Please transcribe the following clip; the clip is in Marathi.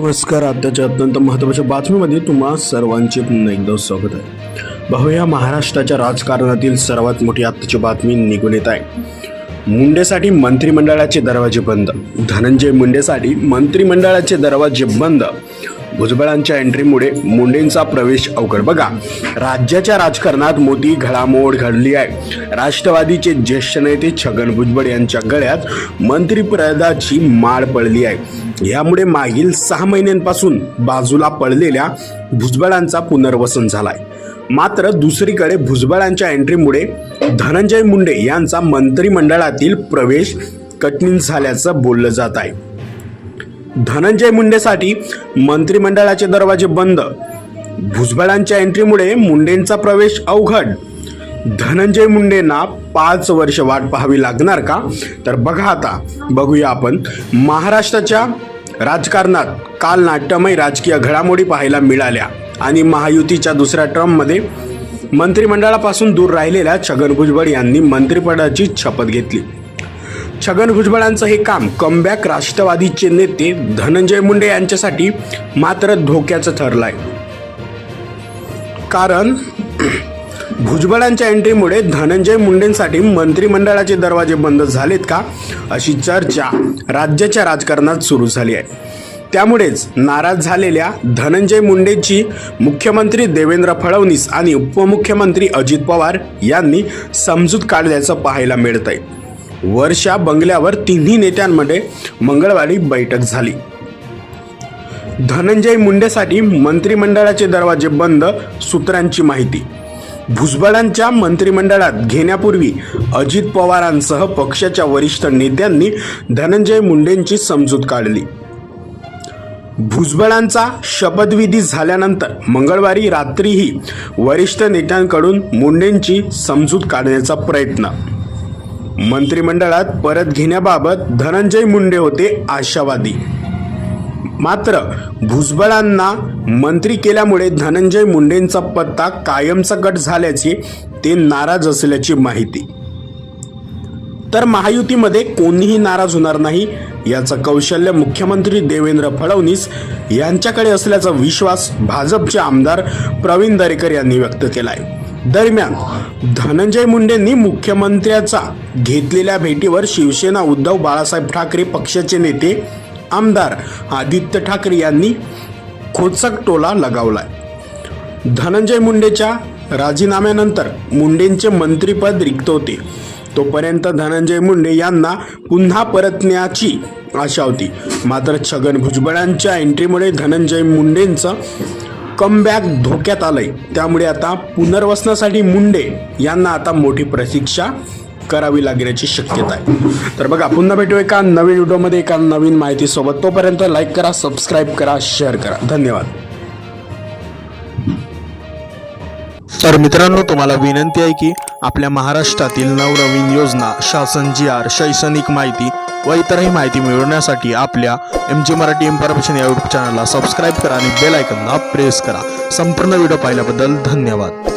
नमस्कार आताच्या अत्यंत महत्त्वाच्या बातमीमध्ये तुम्हा सर्वांचे पुन्हा एकदा स्वागत आहे. पाहूया महाराष्ट्राच्या राजकारणातील सर्वात मोठी आत्ताची बातमी निघून येत आहे. मुंडेसाठी मंत्रिमंडळाचे दरवाजे बंद. धनंजय मुंडेसाठी मंत्रिमंडळाचे दरवाजे बंद. भुजबळांच्या एंट्रीमुळे मुंडेंचा प्रवेश अवघड. बघा राज्याच्या राजकारणात मोठी घडामोड घडली आहे. राष्ट्रवादीचे ज्येष्ठ नेते छगन भुजबळ यांच्या गळ्यात मंत्रिपदाची माळ पडली आहे. यामुळे मागील सहा महिन्यांपासून बाजूला पडलेल्या भुजबळांचा पुनर्वसन झालाय. मात्र दुसरीकडे भुजबळांच्या एंट्रीमुळे धनंजय मुंडे यांचा मंत्रिमंडळातील प्रवेश कठीण झाल्याचं बोललं जात आहे. धनंजय मुंडेसाठी मंत्रिमंडळाचे दरवाजे बंद. भुजबळांच्या एंट्रीमुळे मुंडेंचा प्रवेश अवघड. धनंजय मुंडेंना पाच वर्ष वाट पाहावी लागणार का? तर बघा आता बघूया आपण. महाराष्ट्राच्या राजकारणात काल नाट्यमय राजकीय घडामोडी पाहायला मिळाल्या आणि महायुतीच्या दुसऱ्या टर्ममध्ये मंत्रिमंडळापासून दूर राहिलेल्या छगन भुजबळ यांनी मंत्रिपदाची शपथ घेतली. छगन भुजबळांचं हे काम कमबॅक राष्ट्रवादीचे नेते धनंजय मुंडे यांच्यासाठी मात्र धोक्याचं ठरलंय. कारण भुजबळांच्या एंट्रीमुळे धनंजय मुंडेंसाठी मंत्रिमंडळाचे दरवाजे बंद झालेत का अशी चर्चा राज्याच्या राजकारणात सुरू झाली आहे. त्यामुळेच नाराज झालेल्या धनंजय मुंडेंची मुख्यमंत्री देवेंद्र फडणवीस आणि उपमुख्यमंत्री अजित पवार यांनी समजूत काढल्याचं पाहायला मिळतंय. वर्षा बंगल्यावर तिन्ही नेत्यांमध्ये मंगळवारी बैठक झाली. धनंजय मुंडेसाठी मंत्रिमंडळाचे दरवाजे बंद सूत्रांची माहिती. भुजबळांच्या मंत्रिमंडळात घेण्यापूर्वी अजित पवारांसह पक्षाच्या वरिष्ठ नेत्यांनी धनंजय मुंडेंची समजूत काढली. भुजबळांचा शपथविधी झाल्यानंतर मंगळवारी रात्रीही वरिष्ठ नेत्यांकडून मुंडेंची समजूत काढण्याचा प्रयत्न मंत्रिमंडळात परत घेण्याबाबत धनंजय मुंडे होते आशावादी. मात्र भुजबळांना मंत्री केल्यामुळे धनंजय मुंडेंचा पत्ता कायमचा कट झाल्याची ते नाराज असल्याची माहिती. तर महायुतीमध्ये कोणीही नाराज होणार नाही याचं कौशल्य मुख्यमंत्री देवेंद्र फडणवीस यांच्याकडे असल्याचा विश्वास भाजपचे आमदार प्रवीण दरेकर यांनी व्यक्त केला आहे दरम्यान धनंजय मुंडेंनी मुख्यमंत्र्याचा घेतलेल्या भेटीवर शिवसेना उद्धव बाळासाहेब ठाकरे पक्षाचे नेते आमदार आदित्य ठाकरे यांनी खोचक टोला लगावलाय. धनंजय मुंडेच्या राजीनाम्यानंतर मुंडेंचे मंत्रीपद रिक्त होते. तोपर्यंत धनंजय मुंडे यांना पुन्हा परतण्याची आशा होती. मात्र छगन भुजबळांच्या एंट्रीमुळे धनंजय मुंडेंचं कमबॅक धोक्यात आलंय. त्यामुळे आता पुनर्वसनासाठी मुंडे यांना आता मोठी प्रतीक्षा करावी लागण्याची शक्यता आहे. तर बघा पुन्हा भेटू एका नवीन व्हिडिओमध्ये एका नवीन माहितीसोबत. तोपर्यंत लाईक करा सबस्क्राईब करा शेअर करा. धन्यवाद. तर मित्रांनो तुम्हाला विनंती आहे की आपल्या महाराष्ट्रातील नवनवीन योजना शासन जी आर शैक्षणिक माहिती व इतरही माहिती मिळवण्यासाठी आपल्या एम जी मराठी इन्फॉर्मेशन या यूट्यूब चॅनलला सबस्क्राईब करा आणि बेल आयकनला प्रेस करा. संपूर्ण व्हिडिओ पाहिल्याबद्दल धन्यवाद.